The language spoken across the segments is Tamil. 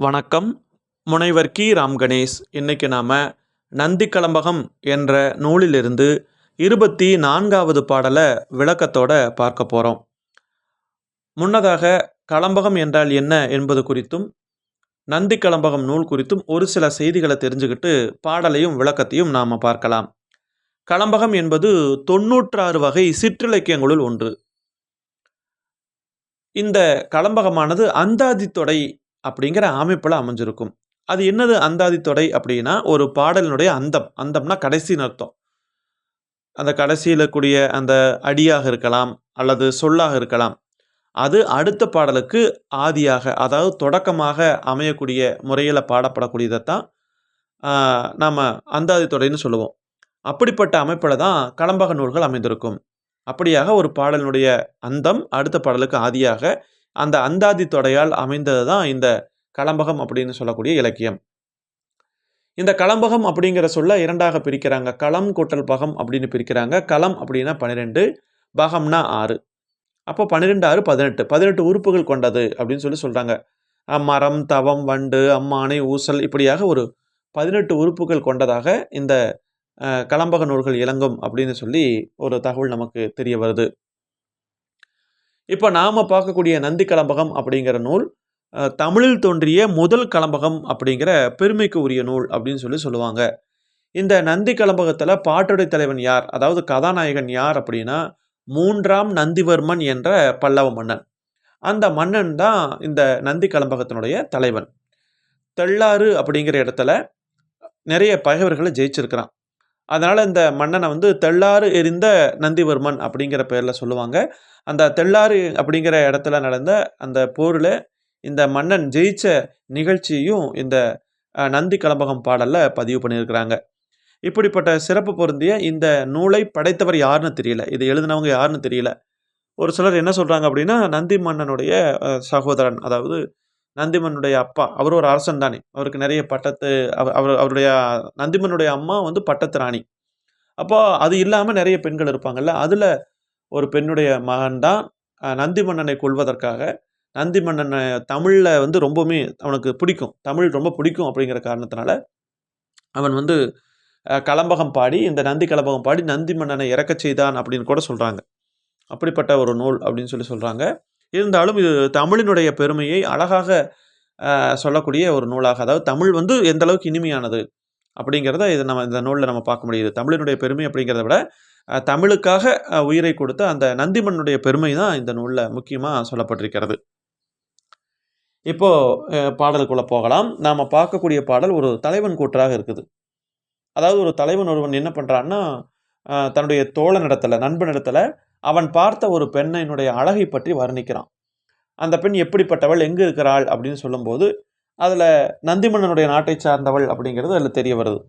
வணக்கம். முனைவர் கி. ராம் கணேஷ் இன்னைக்கு நாம் நந்தி கலம்பகம் என்ற நூலிலிருந்து இருபத்தி நான்காவது பாடலை விளக்கத்தோட பார்க்க போகிறோம் முன்னதாக கலம்பகம் என்றால் என்ன என்பது குறித்தும் நந்தி கலம்பகம் நூல் குறித்தும் ஒரு சில செய்திகளை தெரிஞ்சுக்கிட்டு பாடலையும் விளக்கத்தையும் நாம் பார்க்கலாம். கலம்பகம் என்பது தொண்ணூற்றாறு வகை சிற்றிலக்கியங்களுள் ஒன்று. இந்த கலம்பகமானது அந்தாதி தொடை அப்படிங்கிற அமைப்பில் அமைஞ்சிருக்கும். அது என்னது அந்தாதித்தொடை அப்படின்னா ஒரு பாடலினுடைய அந்தம். அந்தம்னா கடைசின்னு அர்த்தம். அந்த கடைசியில் கூடிய அந்த அடியாக இருக்கலாம் அல்லது சொல்லாக இருக்கலாம். அது அடுத்த பாடலுக்கு ஆதியாக அதாவது தொடக்கமாக அமையக்கூடிய முறையில் பாடப்படக்கூடியதை தான் நாம் அந்தாதித்தொடைன்னு சொல்லுவோம். அப்படிப்பட்ட அமைப்பில் தான் கலம்பக நூல்கள் அமைந்திருக்கும். அப்படியாக ஒரு பாடலினுடைய அந்தம் அடுத்த பாடலுக்கு ஆதியாக அந்த அந்தாதி தொடையால் அமைந்தது தான் இந்த கலம்பகம் அப்படின்னு சொல்லக்கூடிய இலக்கியம். இந்த கலம்பகம் அப்படிங்கிற சொல்ல இரண்டாக பிரிக்கிறாங்க. களம் கூட்டல் பகம் அப்படின்னு பிரிக்கிறாங்க. களம் அப்படின்னா பன்னிரெண்டு பகம்னா ஆறு. அப்போ பன்னிரெண்டு ஆறு பதினெட்டு. பதினெட்டு உறுப்புகள் கொண்டது அப்படின்னு சொல்லி சொல்கிறாங்க மரம் தவம் வண்டு அம்மானை ஊசல் இப்படியாக ஒரு பதினெட்டு உறுப்புகள் கொண்டதாக இந்த களம்பக கலம்பக நூல்கள் இளங்கும் அப்படின்னு சொல்லி ஒரு தகவல் நமக்கு தெரிய வருது. இப்போ நாம் பார்க்கக்கூடிய நந்தி கலம்பகம் அப்படிங்கிற நூல் தமிழில் தோன்றிய முதல் கலம்பகம் அப்படிங்கிற பெருமைக்கு உரிய நூல் அப்படின்னு சொல்லி சொல்லுவாங்க. இந்த நந்தி கலம்பகத்தில் பாட்டுடை தலைவன் யார்? அதாவது கதாநாயகன் யார் அப்படின்னா மூன்றாம் நந்திவர்மன் என்ற பல்லவ மன்னன். அந்த மன்னன் தான் இந்த நந்தி கலம்பகத்தினுடைய தலைவன். தெள்ளாறு அப்படிங்கிற இடத்துல நிறைய பகைவர்களை ஜெயிச்சிருக்கிறான். அதனால் இந்த மன்னனை வந்து தெள்ளாறு எரிந்த நந்திவர்மன் அப்படிங்கிற பேரில் சொல்லுவாங்க. அந்த தெள்ளாறு அப்படிங்கிற இடத்துல நடந்த அந்த போரில் இந்த மன்னன் ஜெயிச்ச நிகழ்ச்சியையும் இந்த நந்தி கலம்பகம் பாடலில் பதிவு பண்ணியிருக்கிறாங்க. இப்படிப்பட்ட சிறப்பு பொருந்திய இந்த நூலை படைத்தவர் யாருன்னு தெரியல. இது எழுதினவங்க யாருன்னு தெரியல. ஒரு சிலர் என்ன சொல்கிறாங்க அப்படின்னா நந்தி மன்னனுடைய சகோதரன் அதாவது நந்திமனுடைய அப்பா. அவர் ஒரு அரசன் தானே. அவருக்கு நிறைய பட்டத்து அவர் அவர் அவருடைய நந்திமனுடைய அம்மா வந்து பட்டத்து ராணி. அப்போ அது இல்லாமல் நிறைய பெண்கள் இருப்பாங்கல்ல. அதில் ஒரு பெண்ணுடைய மகன் தான் நந்தி மன்னனை கொள்வதற்காக நந்தி மன்னனை தமிழில் வந்து ரொம்பவுமே அவனுக்கு பிடிக்கும். தமிழ் ரொம்ப பிடிக்கும் அப்படிங்கிற காரணத்தினால அவன் வந்து கலம்பகம் பாடி இந்த நந்தி கலம்பகம் பாடி நந்தி மன்னனை இறக்கச் செய்தான் அப்படின்னு கூட சொல்கிறாங்க அப்படிப்பட்ட ஒரு நூல் அப்படின்னு சொல்லி சொல்கிறாங்க இருந்தாலும் இது தமிழினுடைய பெருமையை அழகாக சொல்லக்கூடிய ஒரு நூலாக. அதாவது தமிழ் வந்து எந்த அளவுக்கு இனிமையானது அப்படிங்கிறத இது நம்ம இந்த நூலில் நம்ம பார்க்க முடியுது. தமிழினுடைய பெருமை அப்படிங்கிறத விட தமிழுக்காக உயிரை கொடுத்த அந்த நந்திமன்னுடைய பெருமை தான் இந்த நூலில் முக்கியமாக சொல்லப்பட்டிருக்கிறது. இப்போது பாடலுக்குள்ளே போகலாம். நாம் பார்க்கக்கூடிய பாடல் ஒரு தலைவன் கூற்றாக இருக்குது. அதாவது ஒரு தலைவன் ஒருவன் என்ன பண்ணுறான்னா தன்னுடைய தோழனிடத்துல நண்பனிடத்துல அவன் பார்த்த ஒரு பெண்ணினுடைய அழகை பற்றி வர்ணிக்கிறான். அந்த பெண் எப்படிப்பட்டவள் எங்கே இருக்கிறாள் அப்படின்னு சொல்லும்போது அதில் நந்திமன்னனுடைய நாட்டை சார்ந்தவள் அப்படிங்கிறது அதில் தெரிய வருது.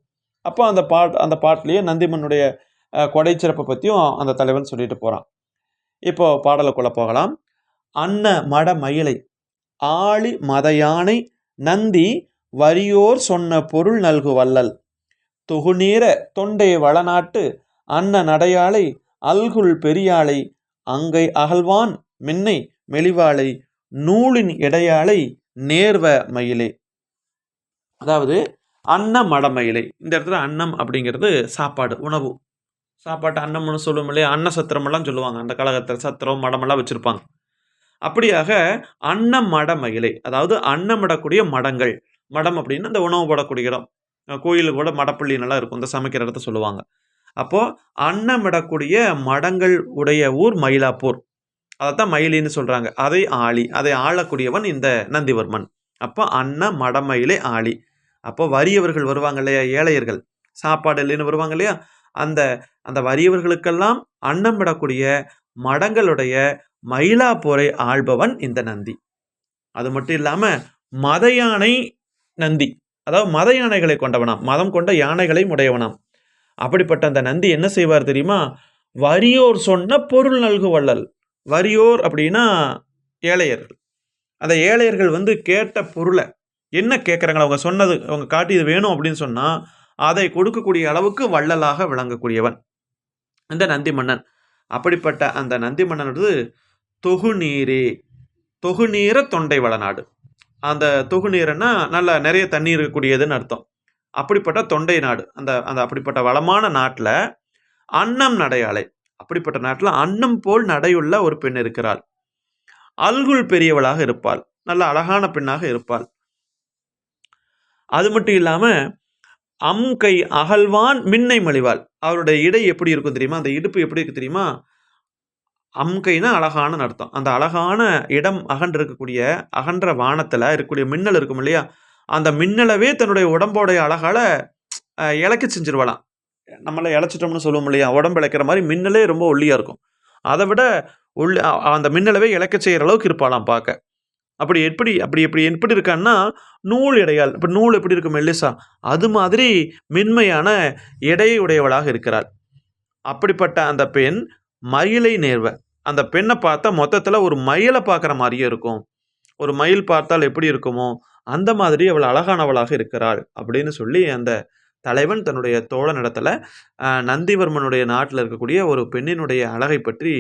அப்போ அந்த பாட் அந்த பாட்டிலேயே நந்திமன்னுடைய கொடை கொடைச்சிறப்பை பற்றியும் அந்த தலைவன் சொல்லிட்டு போகிறான் இப்போ பாடலுக்குள்ளே போகலாம். அன்ன மட மயிலை ஆளி மத யானை நந்தி வரியோர் சொன்ன பொருள் நல்கு வல்லல் தொகுநீர தொண்டை வளநாட்டு அன்ன நடையாளை அல்குல் பெரியாளை அங்கை அகழ்வான் மின்னை மெலிவாளை நூலின் இடையாளை நேர்வ மயிலே. அதாவது அன்ன மடமயிலை இந்த இடத்துல அன்னம் அப்படிங்கிறது சாப்பாடு உணவு. சாப்பாட்டு அன்னம்னு சொல்லுவோம் இல்லையா? அன்ன சத்திரமெல்லாம் சொல்லுவாங்க. அந்த கழகத்தில் சத்திரம் மடமெல்லாம் வச்சுருப்பாங்க. அப்படியாக அன்ன மடமயிலை அதாவது அன்னமிடக்கூடிய மடங்கள். மடம் அப்படின்னு அந்த உணவு போடக்கூடிய இடம். அஹ் கோயிலுக்கு கூட மடப்பள்ளினெல்லாம் இருக்கும். இந்த சமைக்கிற இடத்த சொல்லுவாங்க. அப்போது அன்னமிடக்கூடிய மடங்கள் உடைய ஊர் மயிலாப்பூர். அதைத்தான் மயிலின்னு சொல்கிறாங்க அதை ஆளி அதை ஆளக்கூடியவன் இந்த நந்திவர்மன். அப்போ அன்ன மடமயிலே ஆளி அப்போ வறியவர்கள் வருவாங்க இல்லையா? ஏழையர்கள். சாப்பாடு இல்லைன்னு வருவாங்க இல்லையா? அந்த அந்த வறியவர்களுக்கெல்லாம் அன்னம் விடக்கூடிய மடங்களுடைய மயிலாப்பூரை ஆள்பவன் இந்த நந்தி. அது மட்டும் இல்லாமல் மத யானை நந்தி. அதாவது மத யானைகளை கொண்டவனாம். மதம் கொண்ட யானைகளையும் உடையவனாம். அப்படிப்பட்ட அந்த நந்தி என்ன செய்வார் தெரியுமா? வறியோர் சொன்ன பொருள் நல்கு வள்ளல் வறியோர் அப்படின்னா ஏழையர்கள். அந்த ஏழையர்கள் வந்து கேட்ட பொருளை என்ன கேட்குறாங்களோ அவங்க சொன்னது அவங்க காட்டி இது வேணும் அப்படின்னு சொன்னால் அதை கொடுக்கக்கூடிய அளவுக்கு வள்ளலாக விளங்கக்கூடியவன். இந்த நந்தி மன்னன். அப்படிப்பட்ட அந்த நந்தி மன்னனது தொகுநீரே தொகுநீர தொண்டை வளநாடு. அந்த தொகுநீரன்னா நல்லா நிறைய தண்ணி இருக்கக்கூடியதுன்னு அர்த்தம். அப்படிப்பட்ட தொண்டை நாடு. அந்த அந்த அப்படிப்பட்ட வளமான நாட்டில் அன்னம் நடையாளை அப்படிப்பட்ட நாட்டில் அன்னம் போல் நடையுள்ள ஒரு பெண் இருக்கிறாள். அல்குல் பெரியவளாக இருப்பாள். நல்ல அழகான பெண்ணாக இருப்பாள். அது மட்டும் இல்லாமல் அம் கை அகழ்வான் மின்னை மலிவாள். அவருடைய இடை எப்படி இருக்கும் தெரியுமா? அந்த இடுப்பு எப்படி இருக்கு தெரியுமா? அம்கைனா அழகான அர்த்தம். அந்த அழகான இடம் அகன்று இருக்கக்கூடிய அகன்ற வானத்தில் இருக்கக்கூடிய மின்னல் இருக்கும் இல்லையா? அந்த மின்னலவே தன்னுடைய உடம்போடைய அழகால் இழக்க செஞ்சிருவலாம். நம்மளை இழைச்சிட்டோம்னு சொல்லுவோம் இல்லையா? உடம்பு இழைக்கிற மாதிரி மின்னலே ரொம்ப ஒல்லியாக இருக்கும். அதை விட உள்ள அந்த மின்னலவே இழக்க செய்கிற அளவுக்கு இருப்பாளாம் பார்க்க. அப்படி எப்படி அப்படி எப்படி எப்படி இருக்கான்னா நூல் இடையால் இப்போ நூல் எப்படி இருக்கும் மெல்லிசா? அது மாதிரி மென்மையான எடையை உடையவளாக இருக்கிறாள். அப்படிப்பட்ட அந்த பெண் மயிலை நேர்வ. அந்த பெண்ணை பார்த்தா மொத்தத்தில் ஒரு மயிலை பார்க்குற மாதிரியே இருக்கும். ஒரு மயில் பார்த்தால் எப்படி இருக்குமோ அந்த மாதிரி அவள் அழகானவளாக இருக்கிறாள் அப்படின்னு சொல்லி அந்த தலைவன் தன்னுடைய தோழனிடத்துல ஆஹ், நந்திவர்மனுடைய நாட்டில் இருக்கக்கூடிய ஒரு பெண்ணினுடைய அழகை பற்றி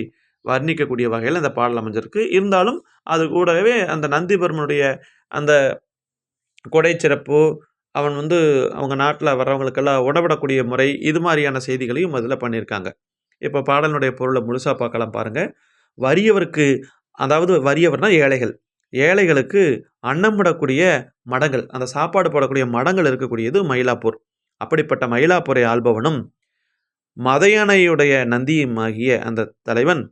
வர்ணிக்கக்கூடிய வகையில் அந்த பாடல் அமைஞ்சிருக்கு. இருந்தாலும் அது கூடவே அந்த நந்திவர்மனுடைய அந்த கொடை சிறப்பு அவன் வந்து அவங்க நாட்டில் வர்றவங்களுக்கெல்லாம் உடவிடக்கூடிய முறை இது மாதிரியான செய்திகளையும் அதில் பண்ணியிருக்காங்க. இப்போ பாடலினுடைய பொருளை முழுசாக பார்க்கலாம் பாருங்க. வறியவருக்கு அதாவது வறியவர்னா ஏழைகள். ஏழைகளுக்கு அன்னம் விடக்கூடிய மடங்கள் அந்த சாப்பாடு போடக்கூடிய மடங்கள் இருக்கக்கூடியது மயிலாப்பூர். அப்படிப்பட்ட மயிலாப்பூரை ஆள்பவனும் மதையணையுடைய நந்தியுமாகிய அந்த தலைவன்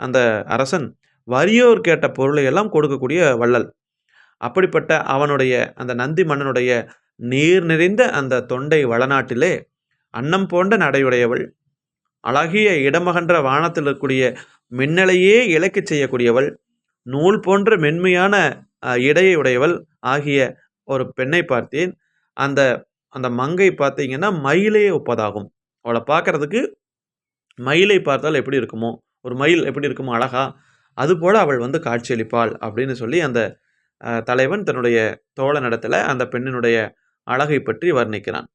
அந்த அரசன் வறியோர் கேட்ட பொருளை எல்லாம் கொடுக்கக்கூடிய வள்ளல். அப்படிப்பட்ட அவனுடைய அந்த நந்தி மன்னனுடைய நீர் நிறைந்த அந்த தொண்டை வளநாட்டிலே அன்னம் போன்ற நடையுடையவள் அழகிய இடமகன்ற வானத்தில் இருக்கக்கூடிய மின்னலையே இழைக்கச் செய்யக்கூடியவள் நூல் போன்ற மென்மையான இடையை உடையவள் ஆகிய ஒரு பெண்ணை பார்த்தேன். அந்த அந்த மங்கை பார்த்தீங்கன்னா மயிலையே ஒப்பதாகும் அவளை பார்க்கறதுக்கு மயிலை பார்த்தால் எப்படி இருக்குமோ ஒரு மயில் எப்படி இருக்குமோ அழகா அதுபோல் அவள் வந்து காட்சியளிப்பாள் அப்படின்னு சொல்லி அந்த தலைவன் தன்னுடைய தோழனிடத்துல அந்த பெண்ணினுடைய அழகை பற்றி வர்ணிக்கிறான்.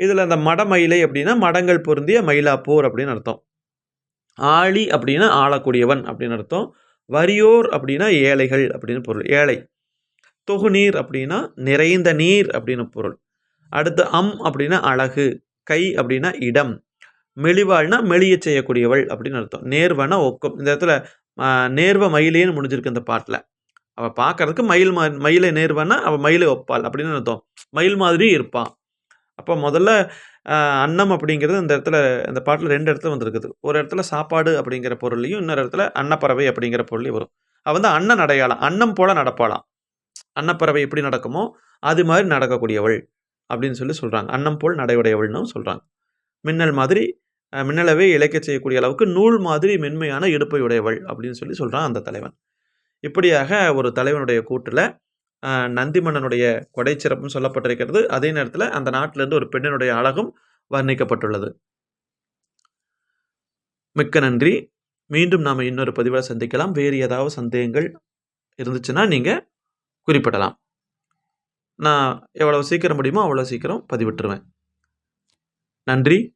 இதில் அந்த மடமயிலை அப்படின்னா மடங்கள் பொருந்திய மயிலாப்பூர் அப்படின்னு அர்த்தம். ஆழி அப்படின்னா ஆளக்கூடியவன் அப்படின்னு அர்த்தம். வறியோர் அப்படின்னா ஏழைகள் அப்படின்னு பொருள். ஏழை. தொகுநீர் அப்படின்னா நிறைந்த நீர் அப்படின்னு பொருள். அடுத்து அம் அப்படின்னா அழகு. கை அப்படின்னா இடம். மெலிவாள்னா மெளிய செய்யக்கூடியவள் அப்படின்னு அர்த்தம். நேர்வனா ஒக்கம். இந்த இடத்துல நேர்வ மயிலேன்னு முடிஞ்சிருக்கு இந்த பாட்டில். அவள் பார்க்கறதுக்கு மயில் மா மயிலை நேர்வனா அவள் மயிலை ஒப்பாள் அப்படின்னு அர்த்தம். மயில் மாதிரி இருப்பான். அப்போ முதல்ல அன்னம் அப்படிங்கிறது இந்த இடத்துல இந்த பாட்டில் ரெண்டு இடத்துல வந்திருக்குது. ஒரு இடத்துல சாப்பாடு அப்படிங்கிற பொருளையும் இன்னொரு இடத்துல அன்னப்பறவை அப்படிங்கிற பொருளையும் வரும். அவள் வந்து அன்னம் அடையாளம் அன்னம் போல நடப்பாளாம். அன்னப்பறவை எப்படி நடக்குமோ அது மாதிரி நடக்கக்கூடியவள் அப்படின்னு சொல்லி சொல்கிறாங்க அன்னம் போல் நடையுடையவள்னு சொல்கிறாங்க மின்னல் மாதிரி மின்னலவே இழைக்க செய்யக்கூடிய அளவுக்கு நூல் மாதிரி மென்மையான இடுப்பை உடையவள் அப்படின்னு சொல்லி சொல்கிறான் அந்த தலைவன். இப்படியாக ஒரு தலைவனுடைய கூட்டில் நந்தி மன்னனுடைய கொடை சிறப்பும் சொல்லப்பட்டிருக்கிறது. அதே நேரத்தில் அந்த நாட்டிலிருந்து ஒரு பெண்ணினுடைய அழகும் வர்ணிக்கப்பட்டுள்ளது. மிக்க நன்றி. மீண்டும் நாம் இன்னொரு பதிவில் சந்திக்கலாம். வேறு ஏதாவது சந்தேகங்கள் இருந்துச்சுன்னா நீங்கள் குறிப்பிடலாம். நான் எவ்வளோ சீக்கிரம் முடியுமோ அவ்வளோ சீக்கிரம் பதிவிட்டுருவேன். நன்றி.